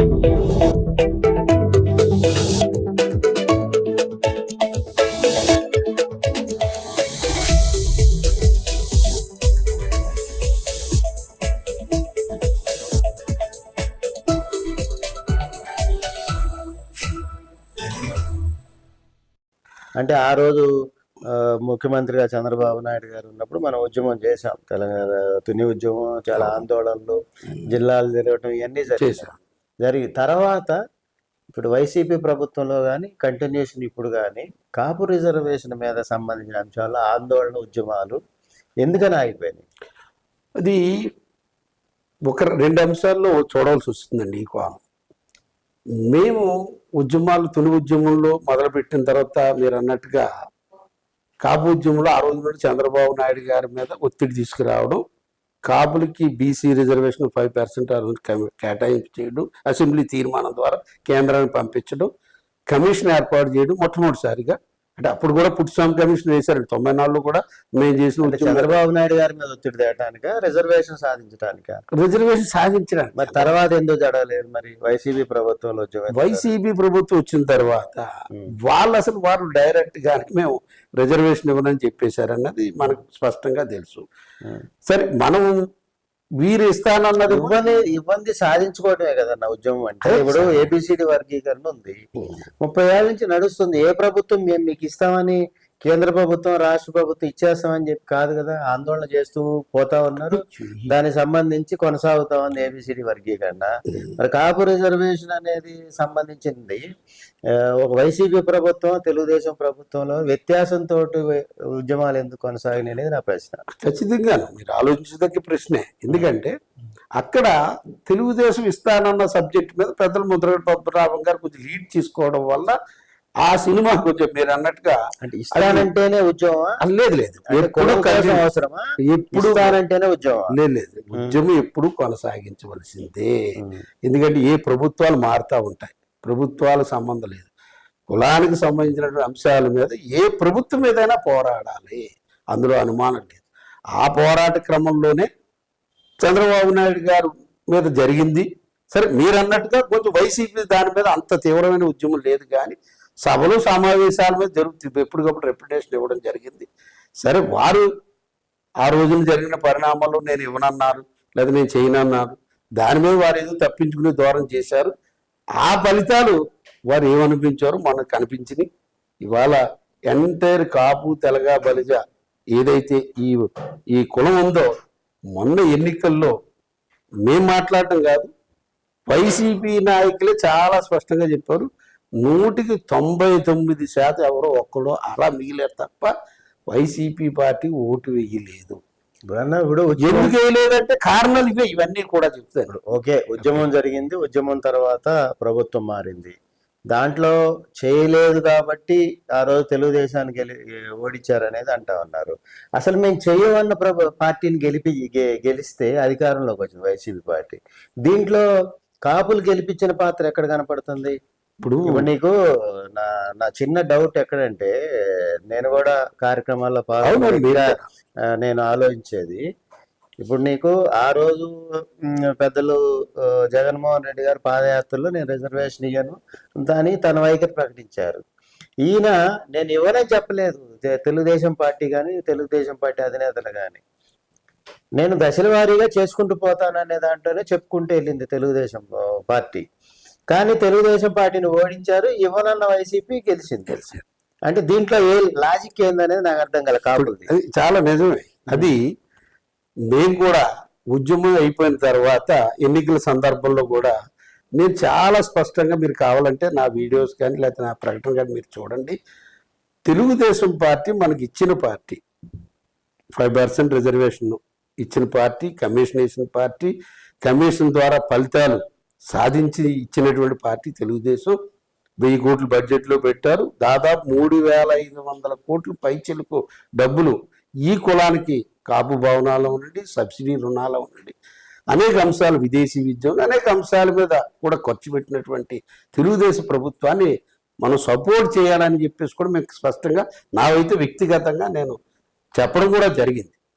అంటే ఆ రోజు ముఖ్యమంత్రిగా చంద్రబాబు నాయుడు గారు ఉన్నప్పుడు మనం ఉద్యమం చేశాం. తెలంగాణ తుని ఉద్యమం చాలా ఆందోళనలు జిల్లాలు తిరగటం ఇవన్నీ చేశాం. జరిగి తర్వాత ఇప్పుడు వైసీపీ ప్రభుత్వంలో కానీ కంటిన్యూషన్ ఇప్పుడు కానీ కాపు రిజర్వేషన్ మీద సంబంధించిన అంశాల్లో ఆందోళన ఉద్యమాలు ఎందుకని ఆగిపోయినాయి? అది ఒక రెండు అంశాల్లో చూడవలసి వస్తుందండి ఈ కోణం. మేము ఉద్యమాలు తొలి ఉద్యమంలో మొదలుపెట్టిన తర్వాత మీరు అన్నట్టుగా కాపు ఉద్యమంలో ఆ రోజు నుండి చంద్రబాబు నాయుడు గారి మీద ఒత్తిడి తీసుకురావడం కాపులకి బీసీ రిజర్వేషన్ ఫైవ్ పర్సెంట్ కేటాయింపు చేయడం అసెంబ్లీ తీర్మానం ద్వారా కేంద్రాన్ని పంపించడం కమిషన్ ఏర్పాటు చేయడం మొట్టమొదటిసారిగా అంటే అప్పుడు కూడా పుట్టుస్వామి కమిషన్ వేశారు తొంభై నాలుగులో కూడా మేము చేసిన చంద్రబాబు నాయుడు గారి మీద ఒత్తిడి తేటానిక రిజర్వేషన్ సాధించడానిక రిజర్వేషన్ సాధించడానికి. మరి తర్వాత ఎందుకు జరగలేదు మరి వైసీపీ ప్రభుత్వంలో వైసీపీ ప్రభుత్వం వచ్చిన తర్వాత వాళ్ళు అసలు వారు డైరెక్ట్గా మేము రిజర్వేషన్ ఇవ్వనని చెప్పేశారు అన్నది మనకు స్పష్టంగా తెలుసు. సరే మనం వీరు ఇస్తానన్నది ఇబ్బంది ఇబ్బంది సాధించుకోవడమే కదన్న ఉద్యమం అంటే. ఇప్పుడు. ఏబిసిడి వర్గీకరణ ఉంది. ముప్పై ఏళ్ళ నుంచి నడుస్తుంది. ఏ ప్రభుత్వం మేము మీకు ఇస్తామని కేంద్ర ప్రభుత్వం రాష్ట్ర ప్రభుత్వం ఇచ్చేస్తామని చెప్పి కాదు కదా ఆందోళన చేస్తూ పోతా ఉన్నారు. దానికి సంబంధించి కొనసాగుతా ఉంది ఏబిసిడి వర్గీకరణ. మరి కాపు రిజర్వేషన్ అనేది సంబంధించింది. ఒక వైసీపీ ప్రభుత్వం తెలుగుదేశం ప్రభుత్వంలో వ్యత్యాసంతో ఉద్యమాలు ఎందుకు కొనసాగినాయి అనేది నా ప్రశ్న. ఖచ్చితంగా మీరు ఆలోచించదగ్గ ప్రశ్నే. ఎందుకంటే అక్కడ తెలుగుదేశం ఇస్తానన్న సబ్జెక్ట్ మీద పెద్దలు ముద్రగడ పద్మనాభం గారు కొంచెం లీడ్ తీసుకోవడం వల్ల ఆ సినిమా కొంచెం మీరు అన్నట్టుగా అంటే ఇస్తానంటేనే అది లేదు లేదు. అవసరమా? ఎప్పుడు ఇస్తానంటేనే ఉద్యమం లేదు లేదు. ఉద్యమం ఎప్పుడు కొనసాగించవలసిందే. ఎందుకంటే ఏ ప్రభుత్వాలు మారుతూ ఉంటాయి. ప్రభుత్వాల సంబంధం లేదు. కులానికి సంబంధించినటువంటి అంశాల మీద ఏ ప్రభుత్వం మీదైనా పోరాడాలి. అందులో అనుమానం లేదు. ఆ పోరాట క్రమంలోనే చంద్రబాబు నాయుడు గారు మీద జరిగింది. సరే మీరు అన్నట్టుగా కొంచెం వైసీపీ దాని మీద అంత తీవ్రమైన ఉద్యమం లేదు కానీ సభలు సమావేశాల మీద జరుగుతుంది ఎప్పటికప్పుడు రెప్యుటేషన్ ఇవ్వడం జరిగింది. సరే వారు ఆ రోజున జరిగిన పరిణామాలు నేను ఇవ్వనన్నారు లేదా నేను చేయనన్నారు దాని మీద వారు ఏదో తప్పించుకునే దూరం చేశారు. ఆ ఫలితాలు వారు ఏమనిపించారో మనకు కనిపించినాయి. ఇవాళ ఎంటైర్ కాపు తెలగ బలిజ ఏదైతే ఈ ఈ కులం ఉందో మొన్న ఎన్నికల్లో మేము మాట్లాడటం కాదు వైసీపీ నాయకులే చాలా స్పష్టంగా చెప్పారు. నూటికి తొంభై తొమ్మిది శాతం ఎవరో ఒక్కడో అలా మిగిలారు తప్ప వైసీపీ పార్టీ ఓటు వేయలేదు ఇప్పుడు ఎందుకు వేయలేదంటే కారణాలు ఇవే ఇవన్నీ కూడా చెప్తాను. ఓకే ఉద్యమం జరిగింది ఉద్యమం తర్వాత ప్రభుత్వం మారింది. దాంట్లో చేయలేదు కాబట్టి ఆ రోజు తెలుగుదేశాన్ని గెలి ఓడించారు అనేది అంటా ఉన్నారు. అసలు మేము చేయవన్న ప్రభు పార్టీని గెలిపి గెలిస్తే అధికారంలోకి వచ్చింది వైసీపీ పార్టీ. దీంట్లో కాపులు గెలిపించిన పాత్ర ఎక్కడ కనపడుతుంది? ఇప్పుడు నీకు నా నా చిన్న డౌట్ ఎక్కడంటే నేను కూడా కార్యక్రమాల్లో పాల్గొని నేను ఆలోచించేది. ఇప్పుడు నీకు ఆ రోజు పెద్దలు జగన్మోహన్ రెడ్డి గారు పాదయాత్రలో నేను రిజర్వేషన్ ఇయ్యను. అని తన వైఖరి ప్రకటించారు. ఈయన నేను ఇవ్వనని చెప్పలేదు. తెలుగుదేశం పార్టీ కానీ తెలుగుదేశం పార్టీ అధినేతలు కానీ నేను దశల వారీగా చేసుకుంటూ పోతాననే దాంట్లోనే చెప్పుకుంటూ వెళ్ళింది తెలుగుదేశం పార్టీ. కానీ తెలుగుదేశం పార్టీని ఓడించారు ఇవ్వనన్న వైసీపీ గెలిచింది. తెలిసింది. అంటే దీంట్లో ఏ లాజిక్ ఏందనేది నాకు అర్థం కల. కాపులది అది చాలా నిజమే. అది మేము కూడా ఉద్యమం అయిపోయిన తర్వాత ఎన్నికల సందర్భంలో కూడా నేను చాలా స్పష్టంగా మీరు కావాలంటే నా వీడియోస్ కానీ లేకపోతే నా ప్రకటన కానీ మీరు చూడండి. తెలుగుదేశం పార్టీ మనకి ఇచ్చిన పార్టీ ఫైవ్ పర్సెంట్ రిజర్వేషన్ ఇచ్చిన పార్టీ కమిషన్ వేసిన పార్టీ కమిషన్ ద్వారా ఫలితాలు సాధించి ఇచ్చినటువంటి పార్టీ తెలుగుదేశం. వెయ్యి కోట్లు బడ్జెట్లో పెట్టారు. దాదాపు మూడు వేల ఐదు వందల కోట్లు పైచిలకు డబ్బులు ఈ కులానికి కాపు భవనాలు ఉండండి సబ్సిడీ రుణాలు ఉండండి. అనేక అంశాలు విదేశీ విద్య అనేక అంశాల మీద కూడా ఖర్చు పెట్టినటువంటి తెలుగుదేశం ప్రభుత్వాన్ని మనం సపోర్ట్ చేయాలని చెప్పేసి కూడా మేము స్పష్టంగా నావైతే వ్యక్తిగతంగా నేను చెప్పడం కూడా జరిగింది.